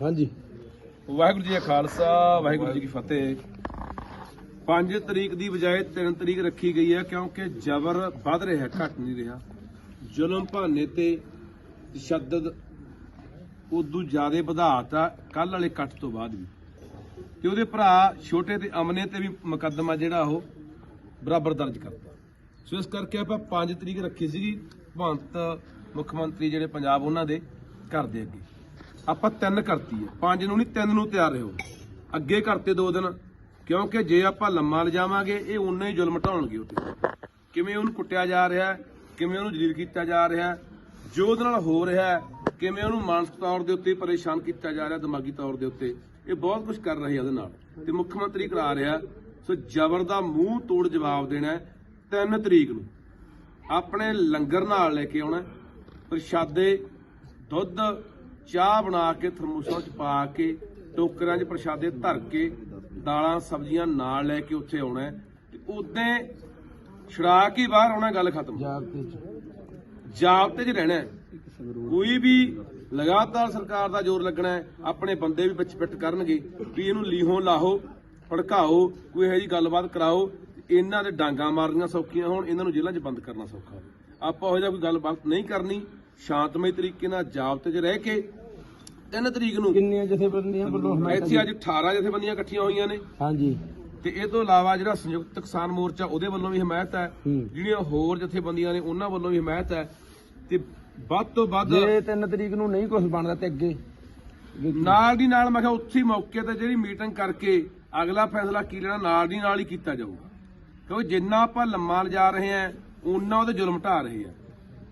ਹਾਂਜੀ। ਵਾਹਿਗੁਰੂ ਜੀ ਕਾ ਖਾਲਸਾ, ਵਾਹਿਗੁਰੂ ਜੀ ਕੀ ਫਤਿਹ। 5 ਤਰੀਕ ਦੀ ਬਜਾਏ 3 ਤਰੀਕ ਰੱਖੀ ਗਈ ਹੈ ਕਿਉਂਕਿ ਜ਼ਬਰ ਵੱਧ ਰਿਹਾ, ਘਟ ਨਹੀਂ ਰਿਹਾ। ਜ਼ੁਲਮ ਭਾਨੇ ਤੇ ਤਸ਼ੱਦਦ ਉਦੋਂ ਜ਼ਿਆਦਾ ਵਧਾਤਾ ਕੱਲ ਵਾਲੇ ਕੱਟ ਤੋਂ ਬਾਅਦ ਵੀ। ਤੇ ਉਹਦੇ ਭਰਾ ਛੋਟੇ ਤੇ ਅਮਨੇ ਤੇ ਵੀ ਮੁਕੱਦਮਾ ਜਿਹੜਾ ਉਹ ਬਰਾਬਰ ਦਰਜ ਕਰਤਾ। ਸੋ ਇਸ ਕਰਕੇ ਆਪਾਂ 5 ਤਰੀਕ ਰੱਖੀ ਸੀਗੀ, ਭਗਵੰਤ ਮੁੱਖ ਮੰਤਰੀ ਜਿਹੜੇ ਪੰਜਾਬ ਉਹਨਾਂ ਦੇ ਘਰ ਦੇ ਅੱਗੇ। ਆਪਾਂ ਤਿੰਨ ਕਰਤੀ ਹੈ ਪੰਜ ਨੂੰ ਨਹੀਂ, ਤਿੰਨ ਨੂੰ ਤਿਆਰ ਰਹੋ। ਅੱਗੇ ਕਰਤੇ ਦੋ ਦਿਨ, ਕਿਉਂਕਿ ਜੇ ਆਪਾਂ ਲੰਮਾ ਲਿਜਾਵਾਂਗੇ, ਇਹ ਉਨਾ ਹੀ ਜ਼ੁਲਮ ਢਾਉਣਗੇ ਉੱਤੇ ਕਿਵੇਂ ਉਹਨੂੰ ਕੁੱਟਿਆ ਜਾ ਰਿਹਾ, ਕਿਵੇਂ ਉਹਨੂੰ ਜਲੀਲ ਕੀਤਾ ਜਾ ਰਿਹਾ, ਜੋ ਉਹਦੇ ਨਾਲ ਹੋ ਰਿਹਾ, ਕਿਵੇਂ ਉਹਨੂੰ ਮਾਨਸਿਕ ਤੌਰ ਦੇ ਉੱਤੇ ਪਰੇਸ਼ਾਨ ਕੀਤਾ ਜਾ ਰਿਹਾ, ਦਿਮਾਗੀ ਤੌਰ ਦੇ ਉੱਤੇ, ਇਹ ਬਹੁਤ ਕੁਝ ਕਰ ਰਹੇ ਆ ਉਹਦੇ ਨਾਲ। ਤੇ ਮੁੱਖ ਮੰਤਰੀ ਕਰਾ ਰਿਹਾ, ਸੋ ਜ਼ਬਰ ਦਾ ਮੂੰਹ ਤੋੜ ਜਵਾਬ ਦੇਣਾ ਹੈ 3 ਤਰੀਕ ਨੂੰ। ਆਪਣੇ ਲੰਗਰ ਨਾਲ ਲੈ ਕੇ ਆਉਣਾ, ਪ੍ਰਸ਼ਾਦੇ, ਦੁੱਧ ਚਾਹ ਬਣਾ ਕੇ ਥਰਮੋਸਾਂ 'ਚ ਪਾ ਕੇ ਟੋਕਰਿਆਂ 'ਚ ਪ੍ਰਸ਼ਾਦੇ ਧਰ ਕੇ ਦਾਲਾਂ ਸਬਜ਼ੀਆਂ ਨਾਲ ਲੈ ਕੇ ਉੱਥੇ ਆਉਣਾ ਹੈ। ਤੇ ਉਦੋਂ ਛੜਾ ਕੇ ਬਾਹਰ ਆਉਣਾ ਗੱਲ ਖਤਮ। ਜਾਬਤੇ ਚ। ਜਾਬਤੇ 'ਚ ਰਹਿਣਾ। ਕੋਈ ਵੀ ਲਗਾਤਾਰ ਸਰਕਾਰ ਦਾ ਜ਼ੋਰ ਲੱਗਣਾ ਹੈ ਆਪਣੇ ਬੰਦੇ ਵੀ ਵਿੱਚ ਫਿੱਟ ਕਰਨਗੇ ਵੀ ਇਹਨੂੰ ਲੀਹੋਂ ਲਾਹੋ ਭੜਕਾਓ ਕੋਈ ਇਹੋ ਜਿਹੀ ਗੱਲਬਾਤ ਕਰਾਓ ਇਹਨਾਂ ਦੇ ਡਾਂਗਾ ਮਾਰਨੀਆਂ ਸੌਖੀਆਂ ਹੋਣ ਇਹਨਾਂ ਨੂੰ ਜੇਲ੍ਹਾਂ 'ਚ ਬੰਦ ਕਰਨਾ ਸੌਖਾ ਆਪਾਂ ਇਹੋ ਜਿਹਾ ਕੋਈ ਗੱਲਬਾਤ ਨਹੀਂ ਕਰਨੀ ਸ਼ਾਂਤਮਈ ਤਰੀਕੇ ਨਾਲ ਜਾਬਤੇ 'ਚ ਰਹਿ ਕੇ 3 ਤਰੀਕ ਨੂੰ। ਕਿੰਨੀਆਂ ਜਥੇਬੰਦੀਆਂ ਵੱਲੋਂ ਹਮਾਇਤ ਇੱਥੇ ਅੱਜ 18 ਜਥੇਬੰਦੀਆਂ ਇਕੱਠੀਆਂ ਹੋਈਆਂ ਨੇ। ਹਾਂਜੀ। ਤੇ ਇਹ ਤੋਂ ਇਲਾਵਾ ਜਿਹੜਾ ਸੰਯੁਕਤ ਕਿਸਾਨ ਮੋਰਚਾ ਉਹਦੇ ਵੱਲੋਂ ਵੀ ਹਮਾਇਤ ਹੈ। ਜਿਹੜੀਆਂ ਹੋਰ ਜਥੇਬੰਦੀਆਂ ਨੇ ਉਹਨਾਂ ਵੱਲੋਂ ਵੀ ਹਮਾਇਤ ਹੈ। ਤੇ ਵੱਧ ਤੋਂ ਵੱਧ ਜੇ 3 ਤਰੀਕ ਨੂੰ ਨਹੀਂ ਕੁਝ ਬਣਦਾ ਤੇ ਅੱਗੇ। ਨਾਲ ਦੀ ਨਾਲ ਮੈਂ ਕਿਹਾ ਉੱਥੇ ਹੀ ਮੌਕੇ ਤੇ ਜਿਹੜੀ ਮੀਟਿੰਗ ਕਰਕੇ ਅਗਲਾ ਫੈਸਲਾ ਕੀ ਲੈਣਾ ਨਾਲ ਦੀ ਨਾਲ ਹੀ ਕੀਤਾ ਜਾਊਗਾ। ਕਿਉਂਕਿ ਜਿੰਨਾ ਆਪਾਂ ਲੰਮਾ ਲਿਜਾ ਰਹੇ ਆ ਉਹਨਾਂ ਉਹਦੇ ਜ਼ੁਲਮ ਢਾ ਰਹੇ ਆ।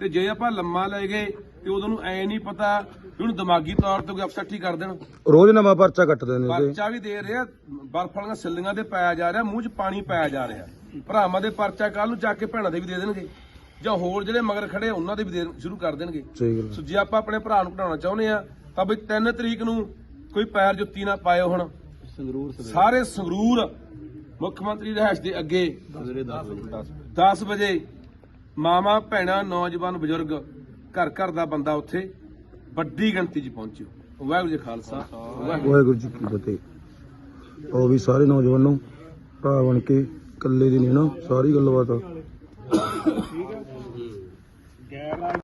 ਤੇ ਜੇ ਆਪਾਂ ਲੰਮਾ ਲੈ ਗਏ ਤੇ ਉਦੋਂ ਨੂੰ ਐ ਨਹੀਂ ਪਤਾ ਵੀ ਉਹਨੂੰ ਦਿਮਾਗੀ ਤੌਰ ਤੇ ਕੋਈ ਅਪਸੈਟ ਹੀ ਕਰ ਦੇਣ। ਰੋਜ਼ ਨਵਾਂ ਪਰਚਾ ਕੱਟਦੇ ਨੇ ਉਹਦੇ ਪਰਚਾ ਵੀ ਦੇ ਰਿਹਾ ਬਰਫ ਵਾਲੀਆਂ ਸਿੱਲੀਆਂ ਦੇ ਪਾਇਆ ਜਾ ਰਿਹਾ ਮੂੰਹ 'ਚ ਪਾਣੀ ਪਾਇਆ ਜਾ ਰਿਹਾ। ਭਰਾਵਾਂ ਦੇ ਪਰਚਾ ਕੱਲ ਨੂੰ ਜਾ ਕੇ ਭੈਣਾਂ ਦੇ ਵੀ ਦੇ ਦੇਣਗੇ। ਜਾਂ ਹੋਰ ਜਿਹੜੇ ਮਗਰ ਖੜੇ ਉਹਨਾਂ ਦੇ ਵੀ ਦੇ ਸ਼ੁਰੂ ਕਰ ਦੇਣਗੇ। ਸਹੀ ਗੱਲ। ਸੋ ਜੇ ਆਪਾਂ ਆਪਣੇ ਭਰਾ ਨੂੰ ਪੜਾਉਣਾ ਚਾਹੁੰਦੇ ਆ ਤਾਂ ਬਈ 3 ਤਰੀਕ ਨੂੰ ਕੋਈ ਪੈਰ ਜੁੱਤੀ ਨਾ ਪਾਇਓ ਹੁਣ। ਸੰਗਰੂਰ ਸਾਰੇ ਸੰਗਰੂਰ ਮੁੱਖ ਮੰਤਰੀ ਰਹਿਸ਼ ਦੇ ਅੱਗੇ। ਸਵੇਰੇ 10 ਵਜੇ। 10 ਵਜੇ ਮਾਮਾ ਭੈਣਾਂ ਨੌਜਵਾਨ ਬਜ਼ੁਰਗ ਘਰ ਘਰ ਦਾ ਬੰਦਾ ਉੱਥੇ ਵੱਡੀ ਗਿਣਤੀ 'ਚ ਪਹੁੰਚਿਓ। ਵਾਹਿਗੁਰੂ ਜੀ ਕਾ ਖਾਲਸਾ। ਵਾਹਿਗੁਰੂ ਵਾਹਿਗੁਰੂ ਜੀ ਕੀ ਫਤਿਹ। ਉਹ ਵੀ ਸਾਰੇ ਨੌਜਵਾਨ ਨੂੰ ਭਰਾ ਬਣ ਕੇ ਇਕੱਲੇ ਦੀ ਨਹੀਂ ਨਾ, ਸਾਰੀ ਗੱਲਬਾਤ।